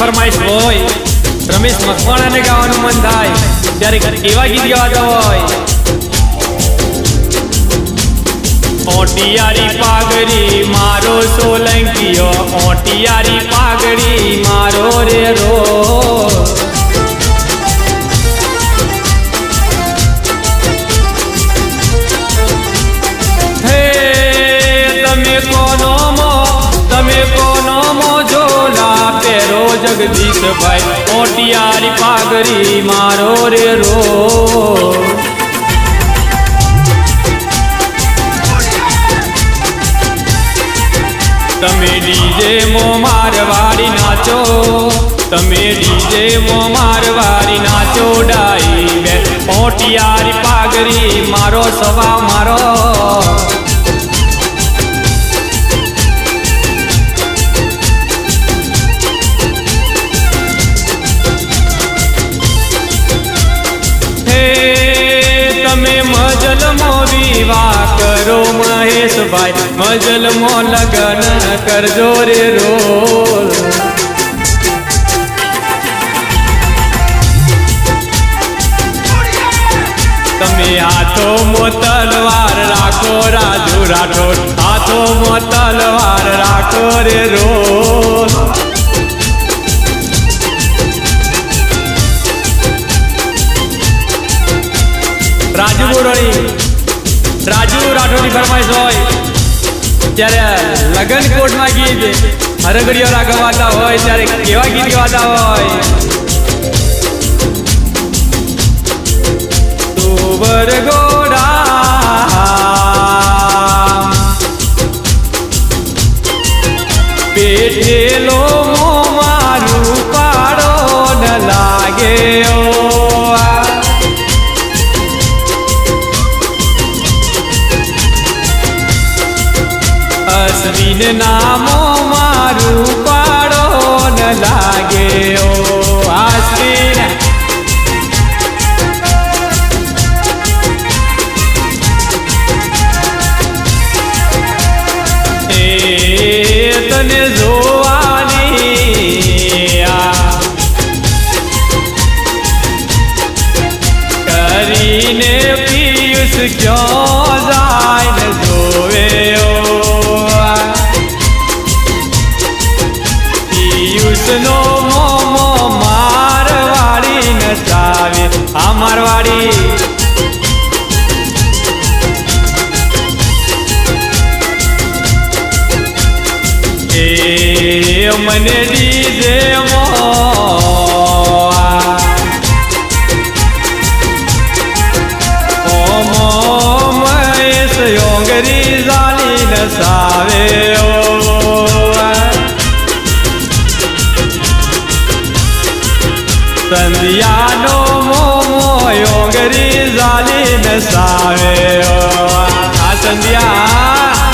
ફરમાઈશ હોય. રમેશ મકવાણાને ગાવાનું મન થાય. ત્યારે કેવા ગીત ગાતા હોય? ઓટિયારી પાઘડી, મારો સોલંકીઓ, ઓટિયારી પાઘડી, મારો રે રો. જગદીશભાઈ, ઓટિયારી પાઘરી મારો રે રો. તમે ડીજે મો મારવાડી નાચો. તમે ડીજે મો મારવાડી નાચો ડાઈ બે. મોટિયારી પાઘડી, મારો સવા મારો. તમે મજલમો વિવાહ કરો મહેશભાઈ મજલમો લગન કરજો રે તમે હાથો મો તલવાર રાખો, રાજુ રાઠોડ હાથો મો તલવાર રાખો રે રોલ રાજુ બોરણી રાજુ રાઠોડની ફરમાઈશ હોય, ત્યારે લગન કોર્ટમાં ગીત હરગડીઓ ગવાતા હોય, ત્યારે કેવા ગીત ગવાતા હોય? તો ગોડા અશ્વિન નામો મારું પાડો ન લાગે. ઓ અશ્વિન એ તને જોવાની કરીને પિયુષ ક્યાં પિયુષનો મોમો મારવાડી નચાવે આ મારવાડી. એ મને દીજે મો સંધ્યાનો મોમો યોગરી જાલી નસાવે ઓ. આ સંધ્યા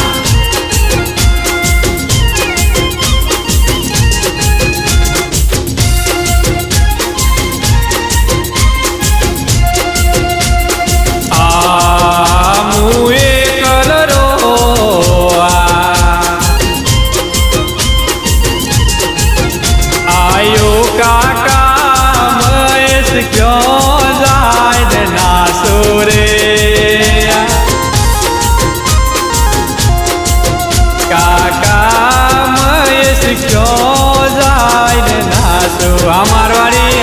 આ મારવાડી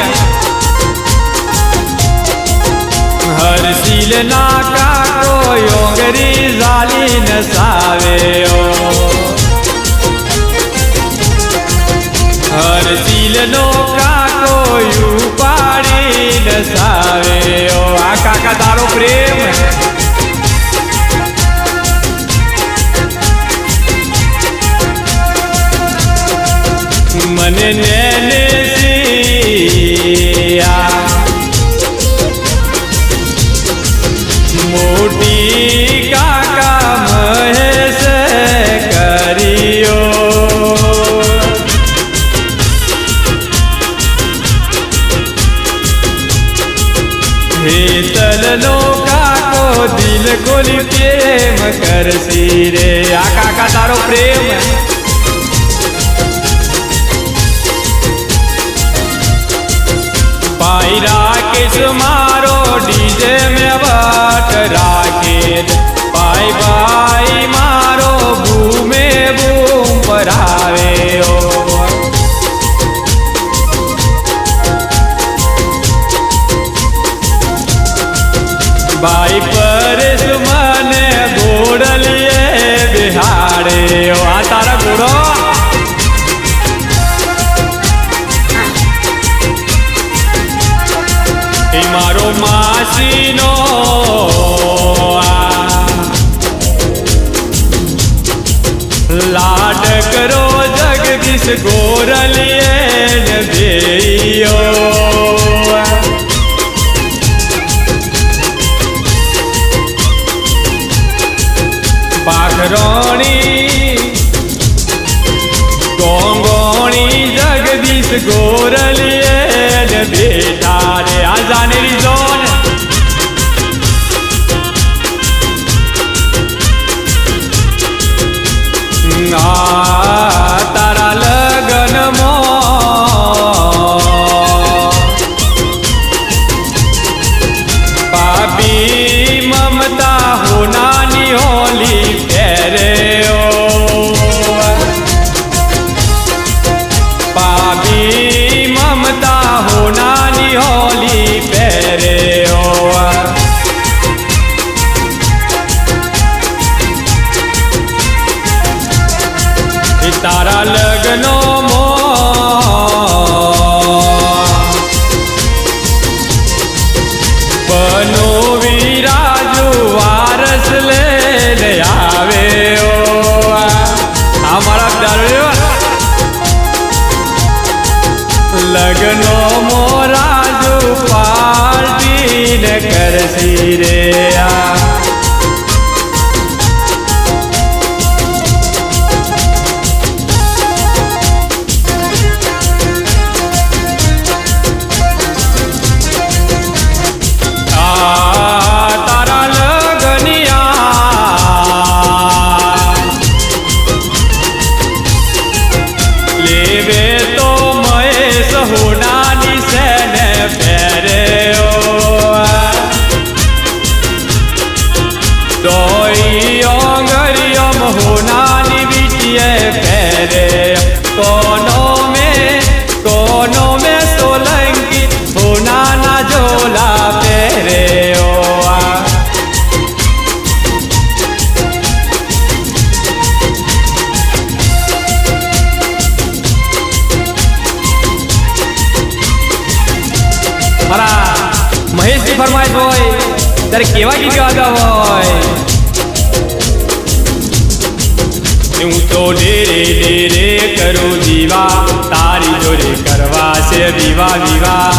હરશીલ ના કાકો યોગરી ઝાલી ન સાવે ઓ હરશીલ નો કાકો યુ પાડી ન સાવે ઓ આ કાકા તારો પ્રેમ કરશી રે આ કાકા તારો પ્રેમ ભાઈ રાકેશ મારો ડીજે મેં વાટ રાખે ભાઈ ભાઈ મારો ભૂમે ભૂમ પરાવે ઓ ભાઈ બિહાડે આ તારા ગોડો એ મારો માસીનો લાડ કરો જગદીશ ગોરલીએ ગોરલીએ બેટા તારા લગ્નો મો બનો વિરાજુ વારસ લઈને આવે આ મારા દરવ્યો લગ્નો મોરાજુ પાર્ટીને કરશી રે. ત્યારે કેવા ગીત ગાતા હોય? હું તો ડેરે ડેરે કરું દીવા, તારી જોડે કરવા છે વિવા વિવા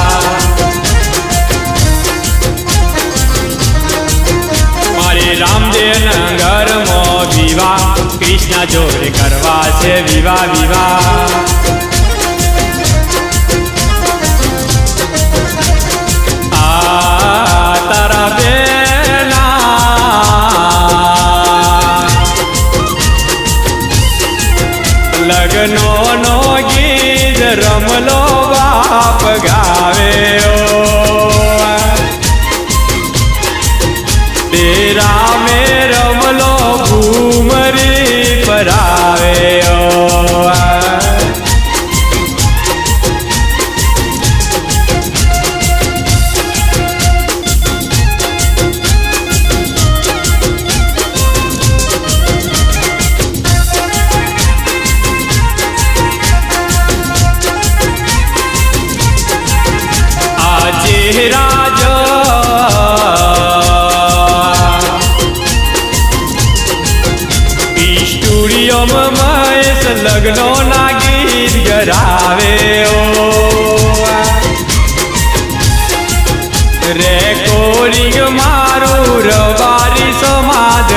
મારે રામદેવ ઘરમાં વિવાહ, કૃષ્ણ જોડે કરવા છે વિવાહ વિવાહ. બાપ ગાવે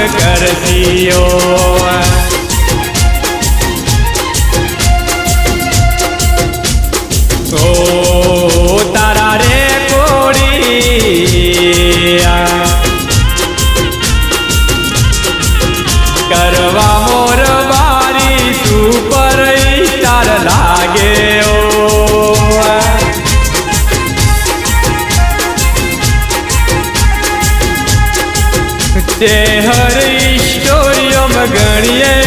કરશીઓ તો તારા રે કોડી કરવા મોર બારી સુપર લાગે Yeah. দাঁড়িয়ে